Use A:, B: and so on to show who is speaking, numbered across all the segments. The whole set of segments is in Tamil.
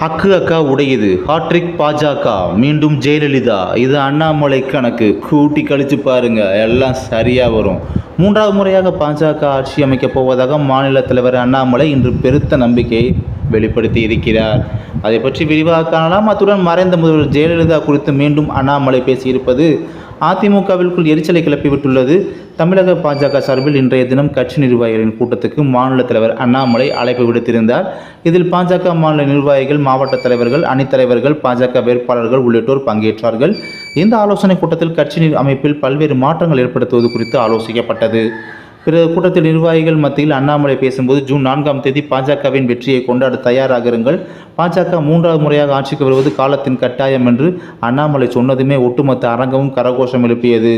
A: அக்கு அக்கா உடையது. ஹாட்ரிக் பாஜக. மீண்டும் ஜெயலலிதா. இது அண்ணாமலை கணக்கு. கூட்டி கழிச்சு பாருங்க. எல்லாம் சரியாக வரும். மூன்றாவது முறையாக பாஜக ஆட்சி அமைக்கப் போவதாக மாநில தலைவர் அண்ணாமலை இன்று பெருத்த நம்பிக்கையை வெளிப்படுத்தி இருக்கிறார். அதை பற்றி விரிவாக காணலாம். அத்துடன் மறைந்த முதல்வர் ஜெயலலிதா குறித்து மீண்டும் அண்ணாமலை பேசியிருப்பது அதிமுகவிற்குள் எரிச்சலை கிளப்பிவிட்டுள்ளது தமிழக பாஜக சார்பில் இன்றைய தினம் கட்சி நிர்வாகிகளின் கூட்டத்துக்கு மாநில தலைவர் அண்ணாமலை அழைப்பு விடுத்திருந்தார். இதில் பாஜக மாநில நிர்வாகிகள் மாவட்ட தலைவர்கள் அணித்தலைவர்கள் பாஜக வேட்பாளர்கள் உள்ளிட்டோர் பங்கேற்றார்கள். இந்த ஆலோசனைக் கூட்டத்தில் கட்சி அமைப்பில் பல்வேறு மாற்றங்கள் ஏற்படுத்துவது குறித்து ஆலோசிக்கப்பட்டது. பிறகு கூட்டத்தில் நிர்வாகிகள் மத்தியில் அண்ணாமலை பேசும்போது ஜூன் நான்காம் தேதி பாஜகவின் வெற்றியை கொண்டாட தயாராகிருங்கள் பாஜக மூன்றாவது முறையாக ஆட்சிக்கு வருவது காலத்தின் கட்டாயம் என்று அண்ணாமலை சொன்னதுமே ஒட்டுமொத்த அரங்கமும் கரகோஷம் எழுப்பியது.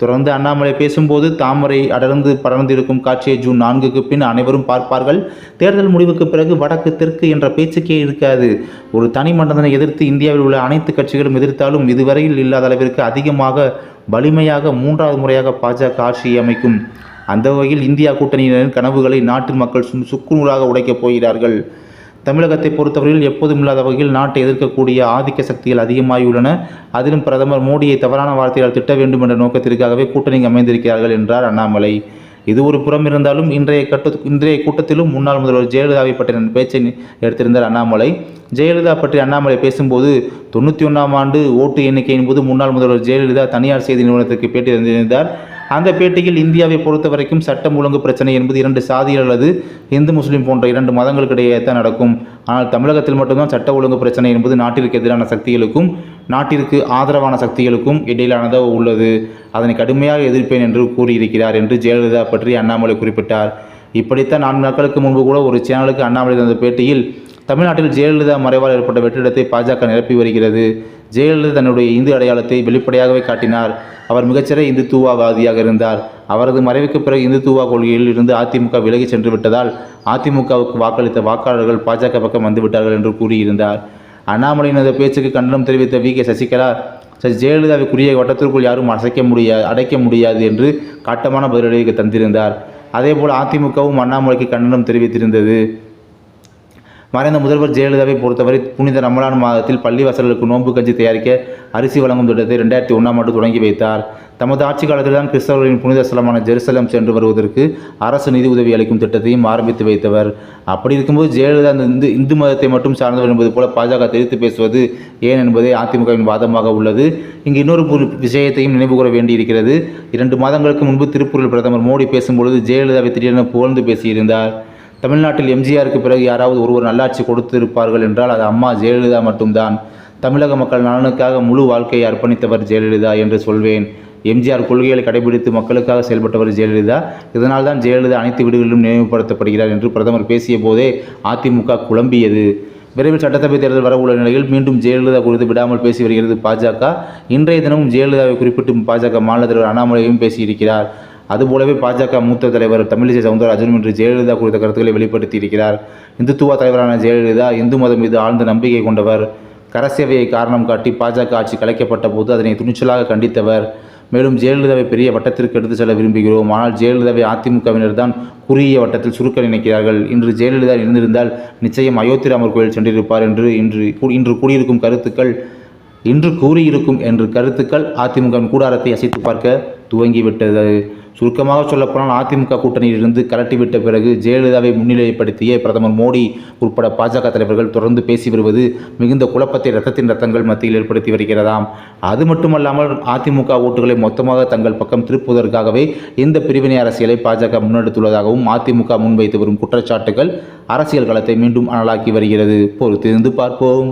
A: தொடர்ந்து அண்ணாமலை பேசும்போது தாமரை அடர்ந்து படர்ந்திருக்கும் காட்சியை ஜூன் நான்குக்கு பின் அனைவரும் பார்ப்பார்கள். தேர்தல் முடிவுக்கு பிறகு வடக்கு தெற்கு என்ற பேச்சுக்கே இருக்காது. ஒரு தனி மண்டலத்தை எதிர்த்து இந்தியாவில் உள்ள அனைத்து கட்சிகளும் எதிர்த்தாலும் இதுவரையில் இல்லாத அளவிற்கு அதிகமாக வலிமையாக மூன்றாவது முறையாக பாஜக ஆட்சியை அமைக்கும். அந்த வகையில் இந்தியா கூட்டணியினரின் கனவுகளை நாட்டு மக்கள் சுக்குநூறாக உடைக்கப் போகிறார்கள். தமிழகத்தை பொறுத்தவரையில் எப்போதும் இல்லாத வகையில் நாட்டை எதிர்க்கக்கூடிய ஆதிக்க சக்திகள் அதிகமாகியுள்ளன அதிலும் பிரதமர் மோடியை தவறான வார்த்தையால் திட்ட வேண்டும் என்ற நோக்கத்திற்காகவே கூட்டணி அமைந்திருக்கிறார்கள் என்றார் அண்ணாமலை. இது ஒரு புறம் இருந்தாலும் இன்றைய கட்ட இன்றைய கூட்டத்திலும் முன்னாள் முதல்வர் ஜெயலலிதாவை பற்றிய பேச்சை எடுத்திருந்தார் அண்ணாமலை. ஜெயலலிதா பற்றி அண்ணாமலை பேசும்போது தொண்ணூற்றி ஒன்றாம் ஆண்டு ஓட்டு எண்ணிக்கையின் போது முன்னாள் முதல்வர் ஜெயலலிதா தனியார் செய்தி நிறுவனத்திற்கு பேட்டி தந்திருந்தார். அந்த பேட்டியில் இந்தியாவை பொறுத்த வரைக்கும் சட்டம் ஒழுங்கு பிரச்சனை என்பது இரண்டு சாதிகள் அல்லது இந்து முஸ்லீம் போன்ற இரண்டு மதங்களுக்கிடையே தான் நடக்கும். ஆனால் தமிழகத்தில் மட்டும்தான் சட்ட ஒழுங்கு பிரச்சனை என்பது நாட்டிற்கு எதிரான சக்திகளுக்கும் நாட்டிற்கு ஆதரவான சக்திகளுக்கும் இடையிலானதாக உள்ளது. அதனை கடுமையாக எதிர்ப்பேன் என்று கூறியிருக்கிறார் என்று ஜெயலலிதா பற்றி அண்ணாமலை குறிப்பிட்டார். இப்படித்தான் நான்கு நாட்களுக்கு முன்பு கூட ஒரு சேனலுக்கு அண்ணாமலை தந்த பேட்டியில் தமிழ்நாட்டில் ஜெயலலிதா மறைவால் ஏற்பட்ட வெற்றிடத்தை பாஜக நிரப்பி வருகிறது. ஜெயலலிதா தன்னுடைய இந்து அடையாளத்தை வெளிப்படையாகவே காட்டினார். அவர் மிகச்சிற இந்துத்துவாவாதியாக இருந்தார். அவரது மறைவுக்கு பிறகு இந்துத்துவா கொள்கையில் இருந்து அதிமுக விலகி சென்று விட்டதால் அதிமுகவுக்கு வாக்களித்த வாக்காளர்கள் பாஜக பக்கம் வந்துவிட்டார்கள் என்று கூறியிருந்தார். அண்ணாமலையினது பேச்சுக்கு கண்டனம் தெரிவித்த வி. கே. சசிகலா சரி ஜெயலலிதாவை குறுகிய வட்டத்திற்குள் யாரும் அசைக்க முடியாது அடைக்க முடியாது என்று காட்டமான பதிலடியை தந்திருந்தார். அதேபோல் அதிமுகவும் அண்ணாமலைக்கு கண்டனம் தெரிவித்திருந்தது. மறைந்த முதல்வர் ஜெயலலிதாவை பொறுத்தவரை புனித ரமலான் மாதத்தில் பள்ளிவாசல்களுக்கு நோன்பு கஞ்சி தயாரிக்க அரிசி வழங்கும் திட்டத்தை ரெண்டாயிரத்தி ஒன்றாம் ஆண்டு தொடங்கி வைத்தார். தமது ஆட்சி காலத்தில் தான் கிறிஸ்தவர்களின் புனித ஸ்தலமான ஜெருசலம் சென்று வருவதற்கு அரசு நிதி உதவி அளிக்கும் திட்டத்தையும் ஆரம்பித்து வைத்தவர். அப்படி இருக்கும்போது ஜெயலலிதா அந்த இந்து இந்து மதத்தை மட்டும் சார்ந்தவர் என்பது போல பாஜக தெரிவித்து பேசுவது ஏன் என்பதே அதிமுகவின் வாதமாக உள்ளது. இங்கு இன்னொரு புரி- விஷயத்தையும் நினைவுகூர வேண்டியிருக்கிறது. இரண்டு மாதங்களுக்கு முன்பு திருப்பூரில் பிரதமர் மோடி பேசும்பொழுது ஜெயலலிதாவை திடீரென புகழ்ந்து பேசியிருந்தார். தமிழ்நாட்டில் எம்ஜிஆருக்கு பிறகு யாராவது ஒருவர் நல்லாட்சி கொடுத்திருப்பார்கள் என்றால் அது அம்மா ஜெயலலிதா மட்டும்தான். தமிழக மக்கள் நலனுக்காக முழு வாழ்க்கையை அர்ப்பணித்தவர் ஜெயலலிதா என்று சொல்வேன். எம்ஜிஆர் கொள்கைகளை கடைபிடித்து மக்களுக்காக செயல்பட்டவர் ஜெயலலிதா. இதனால் தான் ஜெயலலிதா அனைத்து வீடுகளிலும் நினைவுபடுத்தப்படுகிறார் என்று பிரதமர் பேசிய போதே அதிமுக குழம்பியது. விரைவில் சட்டசபை தேர்தல் வரவுள்ள நிலையில் மீண்டும் ஜெயலலிதா குறித்து விடாமல் பேசி வருகிறது பாஜக. இன்றைய தினமும் ஜெயலலிதாவை குறிப்பிட்டு பாஜக மாநில தலைவர் அண்ணாமலையும் பேசியிருக்கிறார். அதுபோலவே பாஜக மூத்த தலைவர் தமிழிசை சவுந்தரராஜன் இன்று ஜெயலலிதா குறித்த கருத்துக்களை வெளிப்படுத்தியிருக்கிறார். இந்துத்துவ தலைவரான ஜெயலலிதா இந்து மதம் மீது ஆழ்ந்த நம்பிக்கை கொண்டவர். கரசேவையை காரணம் காட்டி பாஜக ஆட்சி கலைக்கப்பட்ட போது அதனை துணிச்சலாக கண்டித்தவர். மேலும் ஜெயலலிதாவை பெரிய வட்டத்திற்கு எடுத்து செல்ல விரும்புகிறோம். ஆனால் ஜெயலலிதாவை அதிமுகவினர் தான் குறுகிய வட்டத்தில் சுருக்க நினைக்கிறார்கள். இன்று ஜெயலலிதா இருந்திருந்தால் நிச்சயம் அயோத்தி ராமர் கோயில் சென்றிருப்பார் என்று இன்று இன்று கூடியிருக்கும் கருத்துக்கள் இன்று கூறியிருக்கும் என்று கருத்துக்கள் அதிமுகவின் கூடாரத்தை அசைத்து பார்க்க துவங்கிவிட்டது. சுருக்கமாக சொல்லப்போனால் அதிமுக கூட்டணியிலிருந்து கலட்டிவிட்ட பிறகு ஜெயலலிதாவை முன்னிலைப்படுத்திய பிரதமர் மோடி உட்பட பாஜக தலைவர்கள் தொடர்ந்து பேசி வருவது மிகுந்த குழப்பத்தை ரத்தத்தின் ரத்தங்கள் மத்தியில் ஏற்படுத்தி வருகிறதாம். அது மட்டுமல்லாமல் அதிமுக ஓட்டுகளை மொத்தமாக தங்கள் பக்கம் திருப்புவதற்காகவே இந்த பிரிவினை அரசியலை பாஜக முன்னெடுத்துள்ளதாகவும் அதிமுக முன்வைத்து வரும் குற்றச்சாட்டுகள் அரசியல் களத்தை மீண்டும் அனலாக்கி வருகிறது. பொறுத்திருந்து பார்ப்போம்.